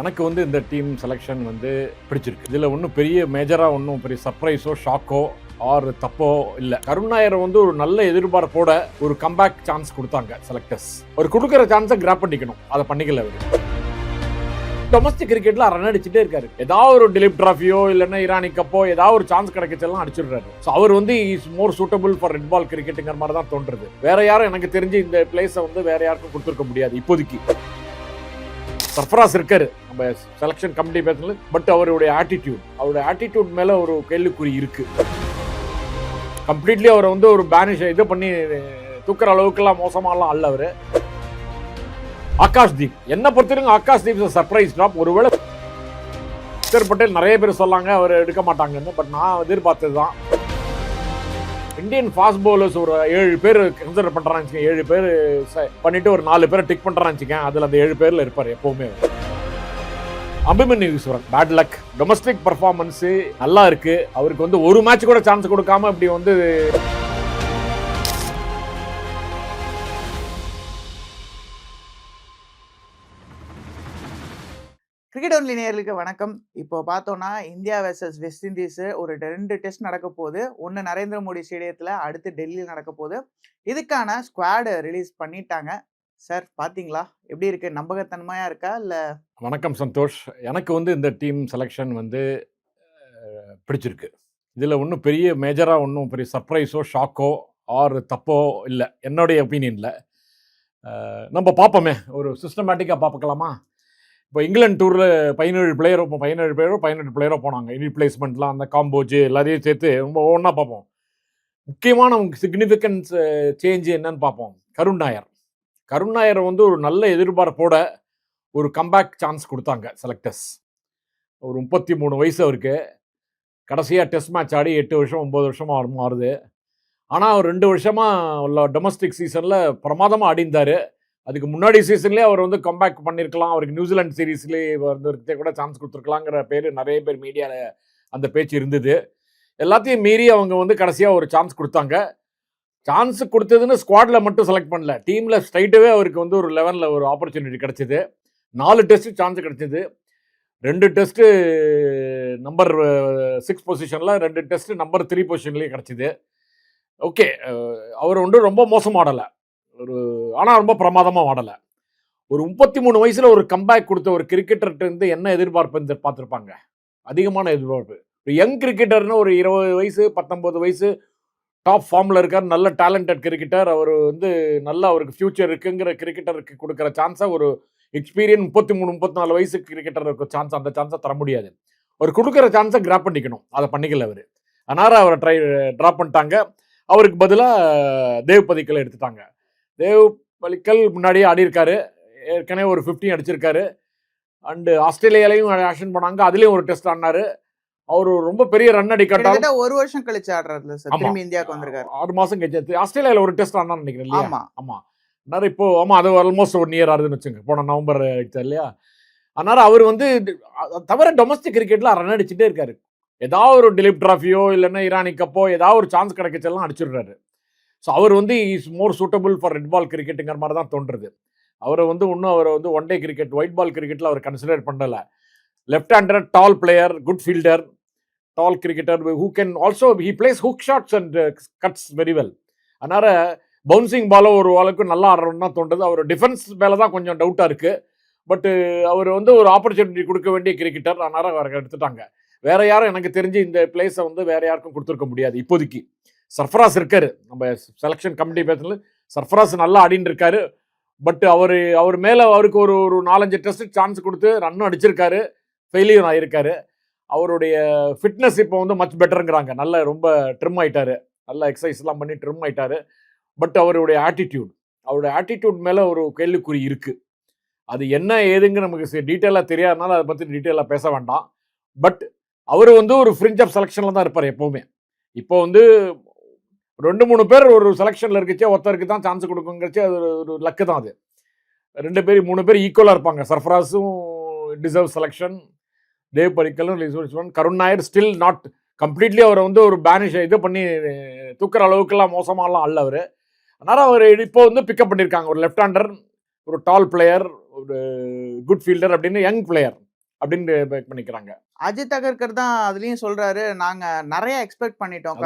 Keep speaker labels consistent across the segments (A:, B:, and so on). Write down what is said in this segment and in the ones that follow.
A: எனக்கு வந்து இந்த டீம் செலெக்ஷன் வந்து பிடிச்சிருக்கு. இதில் ஒன்றும் பெரிய மேஜராக ஒன்றும் பெரிய சர்ப்ரைஸோ ஷாக்கோ ஆர் தப்போ இல்லை. கருண் நாயர் வந்து ஒரு நல்ல எதிர்பார்ப்போட ஒரு கம்பேக் சான்ஸ் கொடுத்தாங்க செலக்டர்ஸ் ஒரு கொடுக்குற சான்ஸை கிராப் பண்ணிக்கணும். அதை பண்ணிக்கல அவர். டொமஸ்டிக் கிரிக்கெட்ல ரன் அடிச்சுட்டே இருக்காரு. ஏதாவது ஒரு டிலிப் டிராஃபியோ இல்லைன்னா இரானி கப்போ ஏதாவது ஒரு சான்ஸ் கிடைக்கச்செல்லாம் அடிச்சிடுறாரு. ஸோ அவர் வந்து is more suitable for red ball கிரிக்கெட்டுங்கிற மாதிரி தான் தோன்றுது. வேற யாரும் எனக்கு தெரிஞ்சு இந்த பிளேஸை வந்து வேற யாருக்கும் கொடுத்துருக்க முடியாது இப்போதைக்கு. சர்ஃபராஸ் இருக்காரு. நம்ம செலெக்ஷன் கமிட்டி பேசல பட் அவருடைய ஆட்டிடியூட் அவருடைய ஆட்டிடியூட் மேலே ஒரு கேள்விக்குறி இருக்கு. கம்ப்ளீட்லி அவரை வந்து ஒரு பேனிஷ் இது பண்ணி தூக்குற அளவுக்குலாம் மோசமாலாம் அல்ல அவர். ஆகாஷ் தீப் என்ன பொறுத்தவரைக்கும் ஆகாஷ் தீப் சர்ப்ரைஸ் ட்ராப் ஒருவேளை பட்டேல் நிறைய பேர் சொல்லாங்க அவர் எடுக்க மாட்டாங்கன்னு. பட் நான் எதிர்பார்த்தது தான் இந்தியன் ஃபாஸ்ட் பவுலர்ஸ் ஒரு ஏழு பேர் கன்சிடர் பண்றான்னு ஏழு பேர் பண்ணிட்டு ஒரு நாலு பேரை டிக் பண்றான்னு அதில் அந்த ஏழு பேரில் இருப்பார் எப்போவுமே. Abhimanyu Easwaran bad luck domestic performance நல்லா இருக்குது அவருக்கு வந்து ஒரு மேட்ச் கூட சான்ஸ் கொடுக்காம இப்படி வந்து
B: ஒன்லி நேர்களுக்கு வணக்கம். இப்போ பார்த்தோன்னா இந்தியா வெர்சஸ் வெஸ்ட் இண்டீஸ் ஒரு ரெண்டு டெஸ்ட் நடக்க போகுது. ஒன்று நரேந்திர மோடி ஸ்டேடியத்தில் அடுத்து டெல்லியில் நடக்க போகுது. இதுக்கான ஸ்குவாடு ரிலீஸ் பண்ணிட்டாங்க. சார் பார்த்தீங்களா எப்படி இருக்கு? நம்பகத்தன்மையாக இருக்கா? இல்லை
A: வணக்கம் சந்தோஷ். எனக்கு வந்து இந்த டீம் செலெக்ஷன் வந்து பிடிச்சிருக்கு. இதில் ஒன்றும் பெரிய மேஜராக ஒன்றும் பெரிய சர்ப்ரைஸோ ஷாக்கோ ஆர் தப்போ இல்லை. என்னுடைய ஒப்பீனியனில் நம்ம பார்ப்போமே. ஒரு சிஸ்டமேட்டிக்காக பார்க்கலாமா இப்போ இங்கிலாந்து டூரில் பதினேழு பிளேயரோ பதினேழு பேரோ பதினெட்டு பிளேயரோ போனாங்க. ரீப்ளேஸ்மெண்ட்லாம் அந்த காம்போஜ் எல்லாத்தையும் சேர்த்து ரொம்ப ஒன்றா பார்ப்போம். முக்கியமான சிக்னிஃபிகன்ஸ் சேஞ்சு என்னன்னு பார்ப்போம். கருண் நாயர். கருண் நாயர் வந்து ஒரு நல்ல எதிர்பார்ப்போட ஒரு கம்பேக் சான்ஸ் கொடுத்தாங்க செலக்டர்ஸ் ஒரு முப்பத்தி மூணு வயசு அவருக்கு. கடைசியாக டெஸ்ட் மேட்ச் ஆடி எட்டு வருஷம் ஒம்பது வருஷமாக மாறுது. ஆனால் அவர் ரெண்டு வருஷமாக உள்ள டொமஸ்டிக் சீசனில் பிரமாதமாக ஆடிந்தார் அதுக்கு முன்னாடி சீசன்லேயே அவர் வந்து கம்பேக் பண்ணியிருக்கலாம் அவருக்கு நியூசிலாந்து சீரீஸ்லேயே வந்து கூட சான்ஸ் கொடுத்துருக்கலாங்கிற பேர் நிறைய பேர் மீடியாவில் அந்த பேச்சு இருந்தது. எல்லாத்தையும் மீறி அவங்க வந்து கடைசியாக ஒரு சான்ஸ் கொடுத்தாங்க. சான்ஸ் கொடுத்ததுன்னு ஸ்குவாடில் மட்டும் செலக்ட் பண்ணல. டீமில் ஸ்ட்ரைட்டாகவே அவருக்கு வந்து ஒரு லெவனில் ஒரு ஆப்பர்ச்சுனிட்டி கிடச்சிது. நாலு டெஸ்ட் சான்ஸ் கிடச்சிது. ரெண்டு டெஸ்ட்டு நம்பர் சிக்ஸ் பொசிஷனில் ரெண்டு டெஸ்ட்டு நம்பர் த்ரீ பொசிஷன்லேயே கிடச்சிது. ஓகே அவர் வந்து ரொம்ப மோசமாடலை. ஒரு ஆனால் ரொம்ப பிரமாதமாக ஆடலை. ஒரு முப்பத்தி மூணு வயசில் ஒரு கம்பேக் கொடுத்த ஒரு கிரிக்கெட்டர்கிட்ட இருந்து என்ன எதிர்பார்ப்பு பார்த்துருப்பாங்க? அதிகமான எதிர்பார்ப்பு. ஒரு யங் கிரிக்கெட்டர்னு ஒரு இருபது வயசு பத்தொம்பது வயசு டாப் ஃபார்மில் இருக்கார் நல்ல டேலண்டட் கிரிக்கெட்டர் அவர் வந்து நல்லா அவருக்கு ஃப்யூச்சர் இருக்குங்கிற கிரிக்கெட்டருக்கு கொடுக்குற சான்ஸை ஒரு எக்ஸ்பீரியன் முப்பத்தி மூணு முப்பத்தி நாலு வயசு கிரிக்கெட்டருக்கு சான்ஸ் அந்த சான்ஸை தர முடியாது. அவர் கொடுக்குற சான்ஸை கிராப் பண்ணிக்கணும். அதை பண்ணிக்கல அவர். அதனால் அவரை ட்ரை ட்ராப் பண்ணிட்டாங்க. அவருக்கு பதிலாக தேவ் பதிக்கலை எடுத்துட்டாங்க. தேவ் பலிக்கல் முன்னாடியே ஆடி இருக்காரு ஏற்கனவே ஒரு 15 அடிச்சிருக்காரு. அண்டு ஆஸ்திரேலியாலையும் ஆக்ஷன் பண்ணாங்க. அதுலேயும் ஒரு டெஸ்ட் ஆடினாரு. அவர் ரொம்ப பெரிய ரன்
B: கிட்டத்தட்ட ஒரு வருஷம் கழிச்சு ஆடுறாருல சார். திரும்பி இந்தியாவுக்கு வந்திருக்காரு.
A: ஆறு மாசம் கழிச்சு. ஆஸ்திரேலியாவில் ஒரு டெஸ்ட் ஆடினா நினைக்கிறேன் இல்லையா?
B: ஆமா.
A: ஆமா. அதனால இப்போ ஆமா அது ஆல்மோஸ்ட் ஒன் இயர் ஆகுதுன்னு வச்சுங்க போன நவம்பர் ஆயிடுச்சு இல்லையா? அதனால அவர் வந்து தவிர டொமஸ்டிக் கிரிக்கெட்ல ரன் அடிச்சுட்டே இருக்காரு. ஏதாவது ஒரு டிலிப் டிராஃபியோ இல்லைன்னா ஈரானி கப்போ ஏதாவது ஒரு சான்ஸ் கிடைக்கச்செல்லாம் அடிச்சிடுறாரு. ஸோ அவர் வந்து is more suitable for red ball கிரிக்கெட்டுங்கிற மாதிரி தான் தோன்றுது. அவரை வந்து இன்னும் அவரை வந்து one day cricket white ball கிரிக்கெட்டில் அவர் கன்சிடர் பண்ணலை. Left hander tall player good fielder tall cricketer who can also he plays hook shots and cuts very well அதனால் பவுன்சிங் பாலோ ஒரு அளவுக்கு நல்லா ஆடுறோம்னு தான் தோன்றுது. அவர் டிஃபென்ஸ் மேலே தான் கொஞ்சம் டவுட்டாக இருக்குது பட்டு அவர் வந்து ஒரு ஆப்பர்ச்சுனிட்டி கொடுக்க வேண்டிய கிரிக்கெட்டர் அதனால் அவரை எடுத்துட்டாங்க. வேறு யாரும் எனக்கு தெரிஞ்சு இந்த பிளேஸை வந்து வேறு யாருக்கும் கொடுத்துருக்க முடியாது இப்போதைக்கு. சர்ஃபராஸ் இருக்கார். நம்ம செலெக்ஷன் கமிட்டி பேசுனது. சர்ஃபராஸ் நல்லா ஆடின்னு இருக்காரு. பட் அவர் அவர் மேலே அவருக்கு ஒரு ஒரு நாலஞ்சு டெஸ்ட் சான்ஸ் கொடுத்து ரன்னும் அடிச்சிருக்காரு. ஃபெயிலியும் ஆகியிருக்காரு அவருடைய ஃபிட்னஸ் இப்போ வந்து மச் பெட்டருங்கிறாங்க நல்ல ரொம்ப ட்ரிம் ஆயிட்டாரு. நல்ல எக்ஸசைஸ்லாம் பண்ணி ட்ரிம் ஆயிட்டாரு. பட் அவருடைய ஆட்டிடியூட் அவருடைய ஆட்டிடியூட் மேலே ஒரு கேள்விக்குறி இருக்குது அது என்ன ஏதுங்க நமக்கு டீட்டெயிலாக தெரியாதனால அதை பற்றி டீட்டெயிலாக பேச வேண்டாம். பட் அவர் வந்து ஒரு ஃப்ரிஞ்ச் ஆஃப் செலெக்ஷனில் தான் இருப்பார் எப்போவுமே. இப்போ வந்து ரெண்டு மூணு பேர் ஒரு செலெக்ஷனில் இருக்கச்சே ஒருத்தருக்கு தான் சான்ஸ் கொடுக்குங்கிறச்சே அது ஒரு- ஒரு லக்கு தான் அது. ரெண்டு பேர் மூணு பேர் ஈக்குவலாக இருப்பாங்க. சர்ஃபராஸும் deserve selection Dev பரிக்கலும் Karun Nair still not completely அவரை வந்து ஒரு பேனிஷ் இது பண்ணி தூக்குற அளவுக்குலாம் மோசமாலாம் அல்ல அவர். அதனால் அவர் இப்போ வந்து பிக்கப் பண்ணியிருக்காங்க ஒரு லெஃப்ட் ஹேண்டர் ஒரு டால் பிளேயர் ஒரு குட் ஃபீல்டர் அப்படின்னு யங் பிளேயர் அப்படின்னு பேக் பண்ணிக்கிறாங்க.
B: அஜித் அகர்கர் தான் அதுலயும் சொல்றாரு நாங்க நிறைய எக்ஸ்பெக்ட் பண்ணிட்டோம்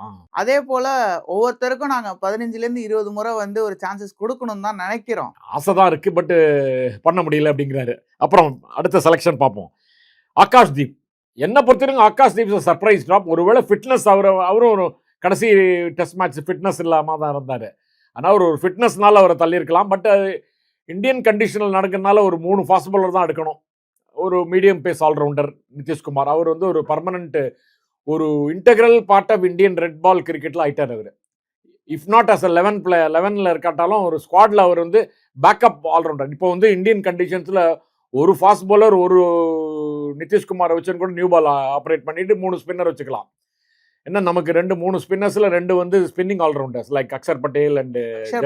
A: ஆ.
B: அதே போல ஒவ்வொருத்தருக்கும் நாங்க பதினஞ்சுல இருந்து இருபது முறை வந்து ஒரு சான்சஸ் கொடுக்கணும் தான் நினைக்கிறோம்.
A: ஆசை தான் இருக்கு பட் பண்ண முடியல அப்படிங்கிறாரு. அப்புறம் அடுத்த செலெக்ஷன் பார்ப்போம். ஆகாஷ் தீப். என்ன பொறுத்தவரைக்கும் ஆகாஷ் தீப் சர்ப்ரைஸ் ட்ராப் ஒருவேளை ஃபிட்னஸ் அவர் அவரும் ஒரு கடைசி டெஸ்ட் மேட்ச் ஃபிட்னஸ் இல்லாமல் தான் இருந்தார். ஆனால் ஒரு ஒரு ஃபிட்னஸ்னால அவரை தள்ளியிருக்கலாம். பட் இந்தியன் கண்டிஷனில் நடக்கிறதுனால ஒரு மூணு ஃபாஸ்ட் bowler தான் எடுக்கணும். ஒரு மீடியம் பேஸ் ஆல்ரவுண்டர் நிதிஷ்குமார். அவர் வந்து ஒரு பர்மனண்ட் ஒரு integral part of Indian red ball கிரிக்கெட்டில் ஆயிட்டார் அவர். If not as a eleven play லெவனில் இருக்காட்டாலும் ஒரு ஸ்குவாடில் அவர் வந்து பேக்கப் ஆல்ரவுண்டர் இப்போ வந்து இந்தியன் கண்டிஷன்ஸில் ஒரு ஃபாஸ்ட் பவுலர் ஒரு நிதிஷ்குமாரை வச்சுன்னு கூட நியூ பால் ஆப்ரேட் பண்ணிட்டு மூணு ஸ்பின்னர் வச்சுக்கலாம். என்ன நமக்கு ரெண்டு மூணு ஸ்பின்னர்ஸில் ரெண்டு வந்து spinning allrounders like Akshar Patel and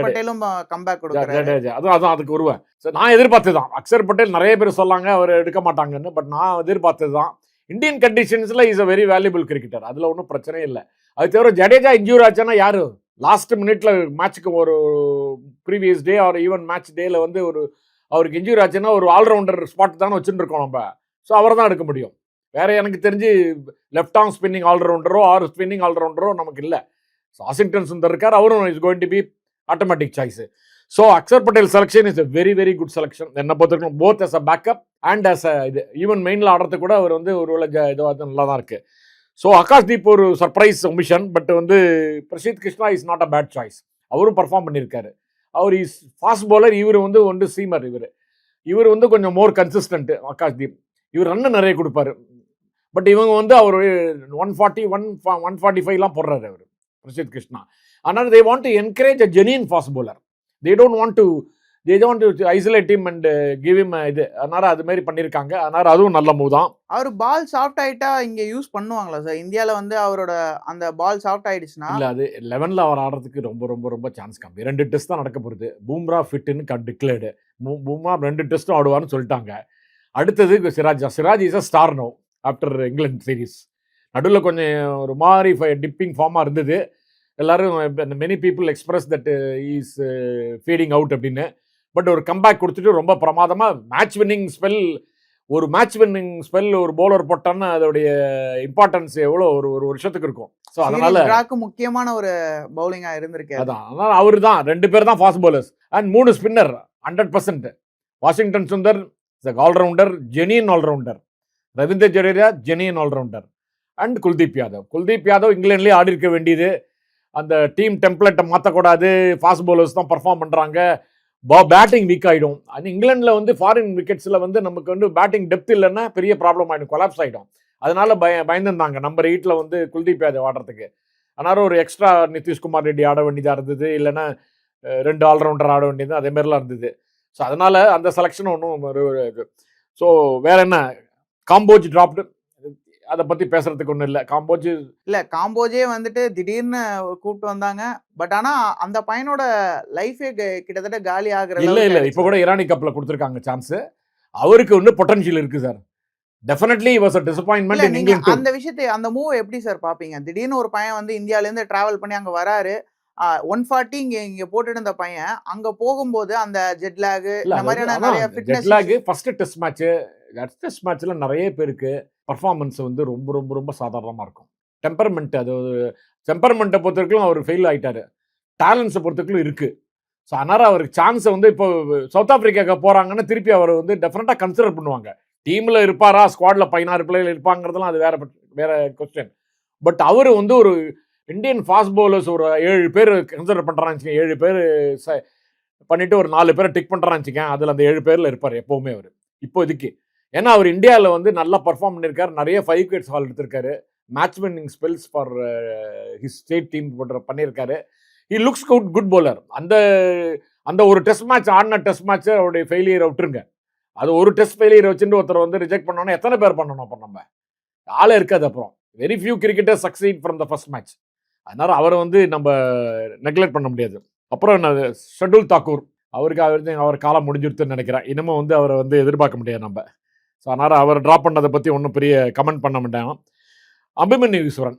B: பட்டேலும் comeback
A: Jadeja அதுவும் அதான் அதுக்கு வருவேன் சரி நான் எதிர்பார்த்து தான். அக்ஷர் பட்டேல் நிறைய பேர் சொல்லாங்க அவர் எடுக்க மாட்டாங்கன்னு பட் நான் எதிர்பார்த்தது தான். Indian கண்டிஷன்ஸில் is a very valuable cricketer அதில் ஒன்றும் பிரச்சனையே இல்லை. அது தவிர ஜடேஜா இன்ஜூர் ஆச்சுன்னா யாரு? லாஸ்ட் மினிட்ல மேட்ச்சுக்கு ஒரு previous day or even match டேல வந்து ஒரு அவருக்கு இன்ஜூரி ஆச்சுன்னா ஒரு ஆல்ரவுண்டர் ஸ்பாட் தானே வச்சுட்டு இருக்கோம் நம்ம. ஸோ அவரை தான் எடுக்க முடியும். வேற எனக்கு தெரிஞ்சு லெஃப்ட் ஆர்ம் ஸ்பின்னிங் ஆல்ரவுண்டரோ ஆர் ஸ்பின்னிங் ஆல்ரவுண்டரோ நமக்கு இல்லை. ஸோ வாஷிங்டன் சுந்தர் இருக்கார் அவரும் is going to be automatic choice so Akshar Patel selection is a very very good selection என்னை பொறுத்தவரைக்கும் both as a backup and as a இது ஈவன் மெயினில் ஆடுறது கூட அவர் வந்து ஒரு இதுவாக நல்லா தான் இருக்குது ஸோ ஆகாஷ் தீப் ஒரு சர்ப்ரைஸ் ஒமிஷன் பட் வந்து Prasidh Krishna is not a bad choice அவரும் பர்ஃபார்ம் பண்ணியிருக்காரு. அவர் இஸ் ஃபாஸ்ட் பவுலர் இவர் வந்து ஒன்று சீமர் இவர். இவர் வந்து கொஞ்சம் மோர் கன்சிஸ்டன்ட் ஆகாஷ் தீப் இவர் ரன்னு நிறைய கொடுப்பாரு. பட் இவங்க வந்து அவர் one forty one one forty ஃபைவ்லாம் போடுறாரு அவர் பிரசித் கிருஷ்ணா ஆனால் they want to encourage a genuine fast bowler. They don't want to they don't to isolate team and give him இது. அதனால அது மாதிரி பண்ணியிருக்காங்க அதனால அதுவும் நல்ல மூவ் தான்.
B: அவர் பால் சாஃப்ட் ஆயிட்டா இங்க யூஸ் பண்ணுவாங்களா சார் இந்தியால வந்து அவரோட அந்த பால் சாஃப்ட் ஆயிடுச்சுன்னா?
A: இல்ல அது லெவனில் அவர் ஆடுறதுக்கு ரொம்ப ரொம்ப ரொம்ப சான்ஸ் கம்மி. ரெண்டு டெஸ்ட் தான் நடக்க போகுது. பூம்ரா ஃபிட்டுன்னு டிக்ளேர்டு பூம்ரா ரெண்டு டெஸ்ட்டும் ஆடுவார்னு சொல்லிட்டாங்க. அடுத்தது Siraj Siraj is a star no after England series நடுவில் கொஞ்சம் ஒரு மாதிரி டிப்பிங் ஃபார்மாக இருந்தது. எல்லாரும் many people express that is fading out அப்படின்னு. பட் ஒரு கம்பேக் கொடுத்துட்டு ரொம்ப பிரமாதமாக மேட்ச் வின்னிங் ஸ்பெல் ஒரு மேட்ச் வின்னிங் ஸ்பெல் ஒரு bowler போட்டான்னா அதோடைய இம்பார்ட்டன்ஸ் எவ்வளோ? ஒரு ஒரு வருஷத்துக்கு இருக்கும். ஸோ அதனால
B: முக்கியமான ஒரு பவுலிங்கா இருந்திருக்கு
A: அதான். அதனால அவர் தான் ரெண்டு பேர் தான் ஃபாஸ்ட் bowlers. அண்ட் மூணு spinner hundred percent Washington Sundar allrounder genuine allrounder Ravindra Jadeja genuine allrounder. And Kuldeep Yadav. Kuldeep Yadav இங்கிலாந்துலேயே ஆடி இருக்க வேண்டியது. அந்த டீம் டெம்ப்ளேட்டை மாற்றக்கூடாது ஃபாஸ்ட் பவுலர்ஸ் தான் பர்ஃபார்ம் பண்ணுறாங்க பேட்டிங் வீக் ஆகிடும் அது இங்கிலாண்டில் வந்து ஃபாரின் விக்கெட்ஸில் வந்து நமக்கு வந்து பேட்டிங் டெப்த் இல்லைன்னா பெரிய ப்ராப்ளம் ஆகிடும் கொலாப்ஸ் ஆகிடும் அதனால பய பயந்துருந்தாங்க. நம்பர் எயிட்டில் வந்து குல்தீப் யாதவ் ஆடுறதுக்கு. அதனால ஒரு எக்ஸ்ட்ரா நிதிஷ்குமார் ரெட்டி ஆட வேண்டியதாக இருந்தது. இல்லைன்னா ரெண்டு ஆல்ரவுண்டர் ஆட வேண்டியது அதே மாதிரிலாம் இருந்தது. ஸோ அதனால் அந்த செலெக்ஷன் ஒன்றும் ஒரு ஸோ வேற என்ன? காம்போஜ் டிராப்டு அதை பற்றி பேசுறதுக்கு ஒன்றும் இல்லை. காம்போஜ்
B: இல்ல காம்போஜே வந்துட்டு திடீர்னு கூப்பிட்டு வந்தாங்க. பட் ஆனா அந்த பையனோட லைஃபே கிட்டத்தட்ட காலி ஆகுற
A: இல்ல இல்ல. இப்போ கூட இரானி கப்ல கொடுத்துருக்காங்க சான்ஸ் அவருக்கு இன்னும் பொட்டன்ஷியல் இருக்கு sir definitely was a disappointment
B: நீங்க அந்த விஷயத்தை அந்த மூவ் எப்படி சார் பாப்பீங்க? திடீர்னு ஒரு பையன் வந்து இந்தியால இருந்து டிராவல் பண்ணி அங்க வராரு. ஒன் ஃபார்ட்டி இங்க இங்க போட்டுட்டு பையன் அங்க போகும்போது அந்த ஜெட் லேக் இந்த மாதிரியான நிறைய fitness
A: jetlag first test match test மேட்ச்லாம் நிறைய பேருக்கு பர்ஃபார்மன்ஸ் வந்து ரொம்ப ரொம்ப ரொம்ப சாதாரணமாக இருக்கும். டெம்பர்மெண்ட் அது டெம்பர்மெண்ட்டை பொறுத்தவரைக்கும் அவர் ஃபெயில் ஆகிட்டார் டேலண்ட்ஸை பொறுத்தவரைக்கும் இருக்குது ஸோ அதனால் அவருக்கு சான்ஸை வந்து இப்போ சவுத் ஆஃப்ரிக்காவுக்கு போகிறாங்கன்னா திருப்பி அவர் வந்து டெஃபினட்டாக கன்சிடர் பண்ணுவாங்க. டீமில் இருப்பாரா? ஸ்குவாடில் பதினாறு பிள்ளைகள் இருப்பாங்கிறதுலாம் அது வேற வேற கொஸ்டின் பட் அவர் வந்து ஒரு இந்தியன் ஃபாஸ்ட் பவுலர்ஸ் ஒரு ஏழு பேர் கன்சிடர் பண்ணுறான்னு ஏழு பேர் பண்ணிவிட்டு ஒரு நாலு பேரை டிக் பண்ணுறான்னு வச்சுக்கேன் அதில் அந்த ஏழு பேரில் இருப்பார் எப்போவுமே அவர். இப்போதைக்கு ஏன்னா அவர் இந்தியாவில் வந்து நல்லா பர்ஃபார்ம் பண்ணியிருக்காரு. நிறைய ஃபைவ் விக்கெட்ஸ் ஹால் எடுத்திருக்காரு. Match winning spells for his state team போன்ற பண்ணியிருக்காரு. He looks good good bowler அந்த அந்த ஒரு டெஸ்ட் மேட்ச் ஆடின டெஸ்ட் மேட்ச்சை அவருடைய ஃபெயிலியரை விட்டுருங்க. அது ஒரு டெஸ்ட் ஃபெயிலியர் வச்சுட்டு ஒருத்தர் வந்து ரிஜெக்ட் பண்ணோன்னா எத்தனை பேர் பண்ணணும் அப்போ நம்ம? ஆளே இருக்காது அப்புறம். Very few cricketer succeed from the first match அதனால அவரை வந்து நம்ம நெக்லெக்ட் பண்ண முடியாது. அப்புறம் என்ன ஷெட்யூல் தாக்கூர் அவருக்கு அவர் அவர் காலம் முடிஞ்சிருத்துன்னு நினைக்கிறேன். இன்னமும் வந்து அவரை வந்து எதிர்பார்க்க முடியாது நம்ம. ஸோ அதனால் அவர் ட்ராப் பண்ணதை பற்றி ஒன்றும் பெரிய கமெண்ட் பண்ண மாட்டேன். அபிமன்யு ஈஸ்வரன்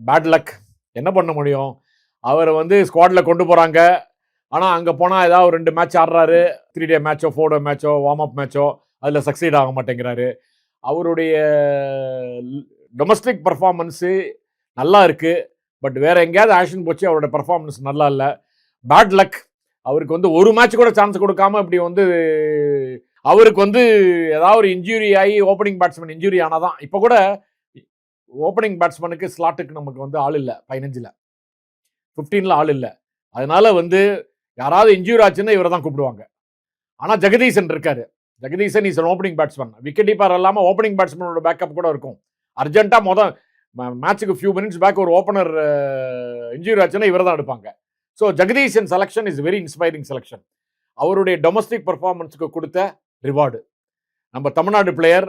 A: பேட் லக் என்ன பண்ண முடியும்? அவரை வந்து ஸ்குவாடில் கொண்டு போகிறாங்க ஆனால் அங்கே போனால் ஏதாவது ஒரு ரெண்டு மேட்ச் ஆடுறாரு. த்ரீ டே மேட்சோ ஃபோர் டே மேட்சோ வார்ம் அப் மேட்சோ அதில் சக்சீட் ஆக மாட்டேங்கிறாரு. அவருடைய டொமஸ்டிக் பர்ஃபார்மன்ஸு நல்லா இருக்குது பட் வேறு எங்கேயாவது ஆக்ஷன் போச்சு அவரோட பர்ஃபார்மன்ஸ் நல்லா இல்லை. பேட் லக் அவருக்கு வந்து ஒரு மேட்ச் கூட சான்ஸ் கொடுக்காம இப்படி வந்து அவருக்கு வந்து ஏதாவது ஒரு இன்ஜுரி ஆகி ஓப்பனிங் பேட்ஸ்மேன் இன்ஜுரி தான் இப்போ கூட ஓப்பனிங் பேட்ஸ்மேனுக்கு ஸ்லாட்டுக்கு நமக்கு வந்து ஆள் இல்லை பதினஞ்சில். ஃபிஃப்டீனில் ஆள் இல்லை. அதனால வந்து யாராவது இன்ஜூரி ஆச்சுன்னா இவரை தான் கூப்பிடுவாங்க. ஆனால் ஜெகதீசன் இருக்காரு. Jagadeesan is opening batsman wicket keeper இல்லாமல் ஓப்பனிங் பேட்ஸ்மேனோட பேக்கப் கூட இருக்கும். அர்ஜென்ட்டாக மொதல் மேட்ச்சுக்கு ஃபியூ மினிட்ஸ் பேக் ஒரு ஓப்பனர் இன்ஜூரி ஆச்சுன்னா இவரை தான் எடுப்பாங்க. So Jagadeesan selection is very inspiring selection அவருடைய டொமஸ்டிக் பர்ஃபார்மன்ஸுக்கு கொடுத்த ரிவார்டு நம்ம தமிழ்நாடு பிளேயர்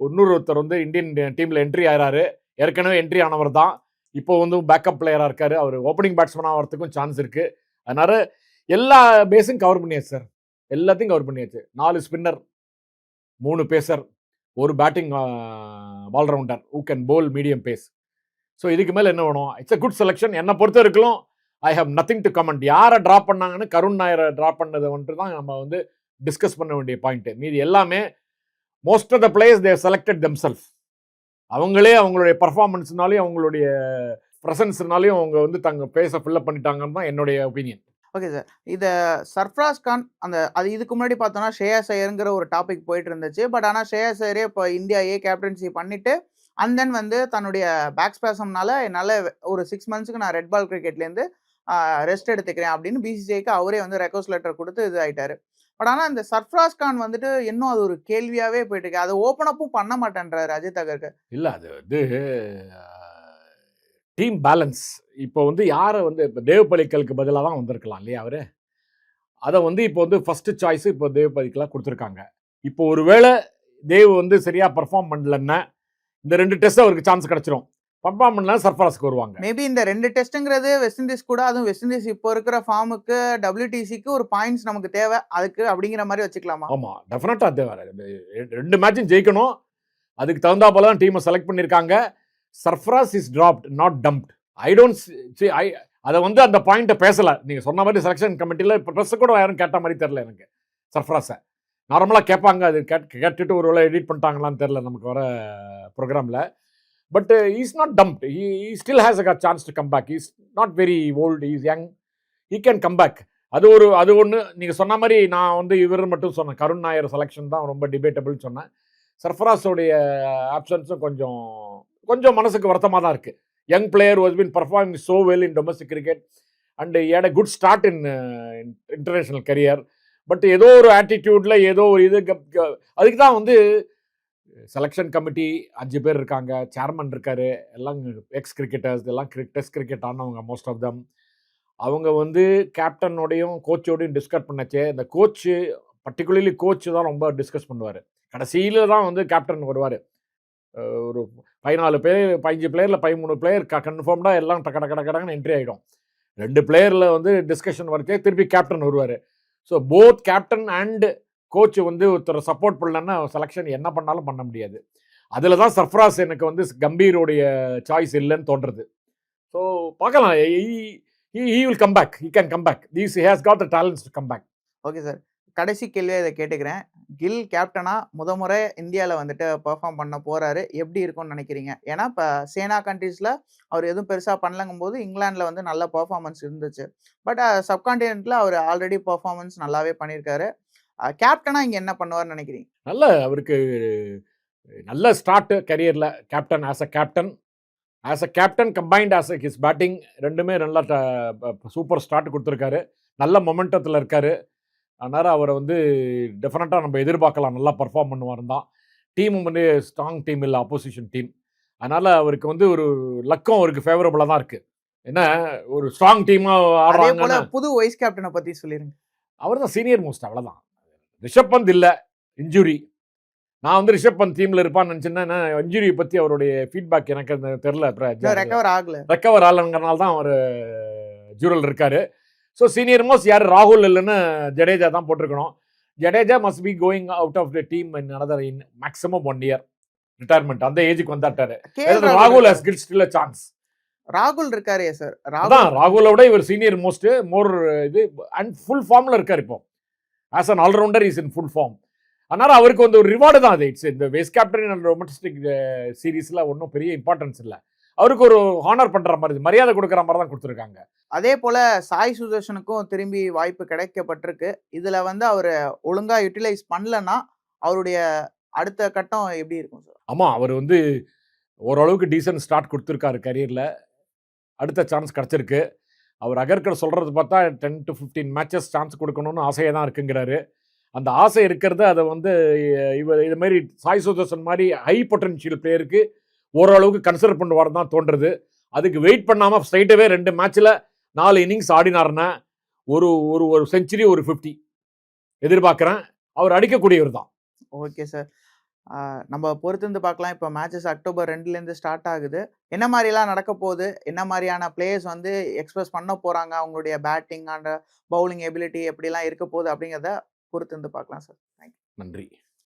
A: இன்னொரு ஒருத்தர் வந்து இந்தியன் டீமில் என்ட்ரி ஆகிறாரு ஏற்கனவே என்ட்ரி ஆனவர் தான். இப்போ வந்து பேக்கப் பிளேயராக இருக்கார். அவர் ஓப்பனிங் பேட்ஸ்மேன் ஆகிறதுக்கும் சான்ஸ் இருக்குது அதனால எல்லா பேஸும் கவர் பண்ணியாச்சு சார் எல்லாத்தையும் கவர் பண்ணியாச்சு. நாலு ஸ்பின்னர் மூணு பேசர் ஒரு batting allrounder who can bowl medium pace so இதுக்கு மேலே என்ன வேணும்? இட்ஸ் அ குட் செலெக்ஷன் என்னை பொறுத்த வரைக்கும் I have nothing to comment யாரை ட்ராப் பண்ணாங்கன்னு கருண் நாயரை ட்ராப் பண்ணதை வந்துட்டு தான் நம்ம வந்து டிஸ்கஸ் பண்ண வேண்டிய பாயிண்ட்டு மீதி எல்லாமே most of the players they selected themselves அவங்களே அவங்களுடைய பர்ஃபார்மன்ஸ்னாலையும் அவங்களுடைய ப்ரெசன்ஸ்னாலையும் அவங்க வந்து தங்க பேச ஃபில்லப் பண்ணிட்டாங்கன்னு தான் என்னுடைய ஒப்பீனியன்
B: ஓகே சார் இதை சர்ஃப்ராஸ் கான் அந்த அது இதுக்கு முன்னாடி பார்த்தோன்னா ஷேயா ஐயருங்கிற ஒரு டாபிக் போயிட்டு இருந்துச்சு. பட் ஆனால் ஷேயா ஐயரே இப்போ இந்தியா ஏ கேப்டன்சி பண்ணிட்டு அண்ட் தென் வந்து தன்னுடைய பேக் ஸ்பேசம்னால என்னால் ஒரு சிக்ஸ் மந்த்ஸ்க்கு நான் ரெட் பால் கிரிக்கெட்லேருந்து ரெஸ்ட் எடுத்துக்கிறேன் அப்படின்னு பிசிசிஐக்கு அவரே வந்து ரெக்வஸ்ட் லெட்டர் கொடுத்து இது ஆயிட்டாரு. பட் ஆனால் இந்த சர்ஃப்ராஸ் கான் வந்துட்டு இன்னும் அது ஒரு கேள்வியாகவே போயிட்டு இருக்கு அதை ஓப்பன் அப்பும் பண்ண மாட்டேன்றாரு அஜித் அகர்க்கு
A: இல்லை அது வந்து டீம் பேலன்ஸ் இப்போ வந்து யாரை வந்து இப்போ தேவ் பதிலாக தான் வந்திருக்கலாம் இல்லையா அவர்? அதை வந்து இப்போ வந்து ஃபஸ்ட்டு சாய்ஸ் இப்போ தேவ் கொடுத்துருக்காங்க. இப்போ ஒருவேளை தேவ் வந்து சரியாக பர்ஃபார்ம் பண்ணலன்னா இந்த ரெண்டு டெஸ்ட் அவருக்கு சான்ஸ் கிடச்சிரும். பர்ஃபார்ம் பண்ணலாம் சர்ஃபராஸ்க்கு வருவாங்க.
B: மேபி இந்த ரெண்டு டெஸ்ட்டுங்கிறது வெஸ்ட் இண்டீஸ் கூட அதுவும் வெஸ்ட் இண்டீஸ் இப்போ இருக்கிற ஃபார்முக்கு டபிள்யூடிசிக்கு ஒரு பாயிண்ட்ஸ் நமக்கு தேவை. அதுக்கு அப்படிங்கிற மாதிரி வச்சுக்கலாமா?
A: ஆமாம் டெஃபினட்டாக தேவை. ரெண்டு மேட்சும் ஜெயிக்கணும். அதுக்கு தகுந்தாப்போல தான் டீமை செலக்ட் பண்ணியிருக்காங்க Sarfaraz is dropped not dumped I don't see I அதை வந்து அந்த பாயிண்ட்டை பேசலை. நீங்கள் சொன்ன மாதிரி செலெக்ஷன் கமிட்டியில் இப்போ ப்ரெஸ் கூட யாரும் கேட்ட மாதிரி தெரில எனக்கு. சர்ஃப்ராஸை நார்மலாக கேட்பாங்க. அது கேட் கேட்டுட்டு ஒரு வேளை எடிட் பண்ணிட்டாங்களான்னு தெரில நமக்கு வர ப்ரோக்ராமில் but is not dumped he still has a chance to come back is not very old is young he can come back அது ஒரு அது ஒன்று நீங்கள் சொன்ன மாதிரி நான் வந்து இவர் மட்டும் சொன்னேன். கருண் நாயர் செலெக்ஷன் தான் ரொம்ப டிபேட்டபிள் சொன்னேன். சர்ஃபராஸோடைய uh, ஆப்ஷன்ஸும் கொஞ்சம் கொஞ்சம் மனசுக்கு வருத்தமாக தான் இருக்குது young player was been performing so well in domestic cricket and had a good start in international career but ஏதோ ஒரு ஆட்டிடியூடில் ஏதோ ஒரு இது அதுக்கு தான் வந்து செலெக்ஷன் கமிட்டி அஞ்சு பேர் இருக்காங்க. சேர்மன் இருக்காரு. எல்லாம் எக்ஸ் கிரிக்கெட்டர்ஸ் எல்லாம் டெஸ்ட் கிரிக்கெட் ஆனவங்க மோஸ்ட் ஆஃப் தம் அவங்க வந்து கேப்டனோடையும் கோச்சோடையும் டிஸ்கஸ் பண்ணச்சே. இந்த கோச்சு பர்டிகுலர்லி கோச்சு தான் ரொம்ப டிஸ்கஸ் பண்ணுவார். கடைசியில் தான் வந்து கேப்டன் வருவார். ஒரு பதினாலு பேர் பதினஞ்சு பிளேயரில் பதிமூணு பிளேயர் க கன்ஃபார்ம்டாக எல்லாம் டக்க டக்க டக்கடன்னு என்ட்ரி ஆகிடும் ரெண்டு பிளேயரில் வந்து டிஸ்கஷன் வரச்சே திருப்பி கேப்டன் வருவார். So both captain and coach வந்து ஒருத்தர் சப்போர்ட் பண்ணலன்னா செலெக்ஷன் என்ன பண்ணாலும் பண்ண முடியாது. அதில் தான் சர்ஃப்ராஸ் எனக்கு வந்து கம்பீருடைய சாய்ஸ் இல்லைன்னு தோன்றது. ஸோ பார்க்கலாம். He will come back he can come back these has got the talents to come back
B: okay sir கடைசி கேள்வியாக இதை கேட்டுக்கிறேன். கில் கேப்டனாக முத முறை இந்தியாவில் வந்துட்டு பெர்ஃபார்ம் பண்ண போகிறாரு எப்படி இருக்கும்னு நினைக்கிறீங்க? ஏன்னா இப்போ சேனா கண்ட்ரீஸில் அவர் எதுவும் பெருசாக பண்ணலங்கும் போது இங்கிலாண்டில் வந்து நல்ல பர்ஃபார்மன்ஸ் இருந்துச்சு. பட் சப்கான்டினென்ட்டில் அவர் ஆல்ரெடி பர்ஃபார்மன்ஸ் நல்லாவே பண்ணியிருக்காரு. கேப்டனா இங்கே என்ன பண்ணுவார்னு நினைக்கிறீங்க?
A: நல்ல அவருக்கு நல்ல start கரியரில் captain as a captain as a captain combined as a his batting ரெண்டுமே நல்லா சூப்பர் ஸ்டார்ட் கொடுத்துருக்காரு. நல்ல மொமெண்டத்தில் இருக்காரு. அதனால் அவரை வந்து டெஃபினட்டாக நம்ம எதிர்பார்க்கலாம். நல்லா பர்ஃபார்ம் பண்ணுவார் தான். டீமும் வந்து ஸ்ட்ராங் டீம் இல்லை அப்போசிஷன் டீம் அதனால் அவருக்கு வந்து ஒரு லக்கம் அவருக்கு ஃபேவரபுளாக தான் இருக்குது என்ன ஒரு ஸ்ட்ராங் டீமாக ஆடுறாங்க
B: புது வைஸ் கேப்டனை பத்தி சொல்லிருங்க.
A: அவர் தான் சீனியர் மோஸ்ட் அவ்வளோதான் ரிஷப் பந்த் இல்லை. இன்ஜுரி. நான் வந்து ரிஷப் பந்த் டீமில் இருப்பான்னு நினச்சேன்னா இன்ஜுரியை பற்றி அவருடைய ஃபீட்பேக் எனக்கு தெரில
B: ரெக்கவர் ஆகல.
A: ரெக்கவர் ஆகலங்கிறனால தான் அவர் ஜூரல் இருக்காரு. ஸோ சீனியர் மோஸ்ட் யார்? ராகுல் இல்லைன்னு ஜடேஜா தான் போட்டிருக்கணும். Jadeja must be going out of the team in another in maximum one year retirement அந்த ஏஜுக்கு வந்தாட்டாரு. ராகுல் ஹஸ் கில் ஸ்டில் சான்ஸ்
B: ராகுல் இருக்காரே சார்
A: அதான்
B: ராகுல்
A: ராகுலோட இவர் சீனியர் மோஸ்ட் மோர் இது அண்ட் ஃபுல் ஃபார்ம்ல இருக்கார் இப்போ. As an allrounder is in full form அதனால அவருக்கு வந்து ஒரு ரிவார்டு தான் அது. இட்ஸ் இந்த வேஸ்ட் கேப்டன் அண்ட் ரொமட்டிஸ்டிக் சீரீஸ்ல ஒன்றும் பெரிய இம்பார்ட்டன்ஸ் இல்லை. அவருக்கு ஒரு ஹானர் பண்ற மாதிரி மரியாதை கொடுக்குற மாதிரி தான் கொடுத்துருக்காங்க.
B: அதே போல சாய் சுதர்ஷனுக்கும் திரும்பி வாய்ப்பு கிடைக்கப்பட்டிருக்கு. இதுல வந்து அவர் ஒழுங்கா யூட்டிலைஸ் பண்ணலன்னா அவருடைய அடுத்த கட்டம் எப்படி இருக்கும் சார்
A: ஆமா அவர் வந்து ஓரளவுக்கு டீசன்ட் ஸ்டார்ட் கொடுத்துருக்காரு கரியரில் அடுத்த சான்ஸ் கிடச்சிருக்கு. அவர் அகர்கர் சொல்கிறது பார்த்தா ten to fifteen matches chance கொடுக்கணும்னு ஆசையாக தான் இருக்குங்கிறாரு. அந்த ஆசை இருக்கிறது அதை வந்து இவர் இது மாதிரி சாய் சுதர்சன் மாதிரி ஹை பொட்டன்ஷியல் பிளேயருக்கு ஓரளவுக்கு கன்சிடர் பண்ணுவார் தான் தோன்றுறது அதுக்கு வெயிட் பண்ணாமல் ஸ்ட்ரைட்டவே ரெண்டு மேட்ச்சில் நாலு இன்னிங்ஸ் ஆடினார்னா ஒரு ஒரு ஒரு செஞ்சுரி ஒரு ஃபிஃப்டி எதிர்பார்க்குறேன். அவர் அடிக்கக்கூடியவர் தான்.
B: ஓகே சார் நம்ம பொறுத்திருந்து பார்க்கலாம். இப்போ மேட்சஸ் அக்டோபர் ரெண்டுலேருந்து ஸ்டார்ட் ஆகுது. என்ன மாதிரிலாம் நடக்க போகுது? என்ன மாதிரியான பிளேயர்ஸ் வந்து எக்ஸ்பிரஸ் பண்ண போகிறாங்க அவங்களுடைய பேட்டிங் அண்ட் பவுலிங் எபிலிட்டி எப்படிலாம் இருக்க போகுது? அப்படிங்கிறத பொறுத்திருந்து பார்க்கலாம் சார்
A: நன்றி.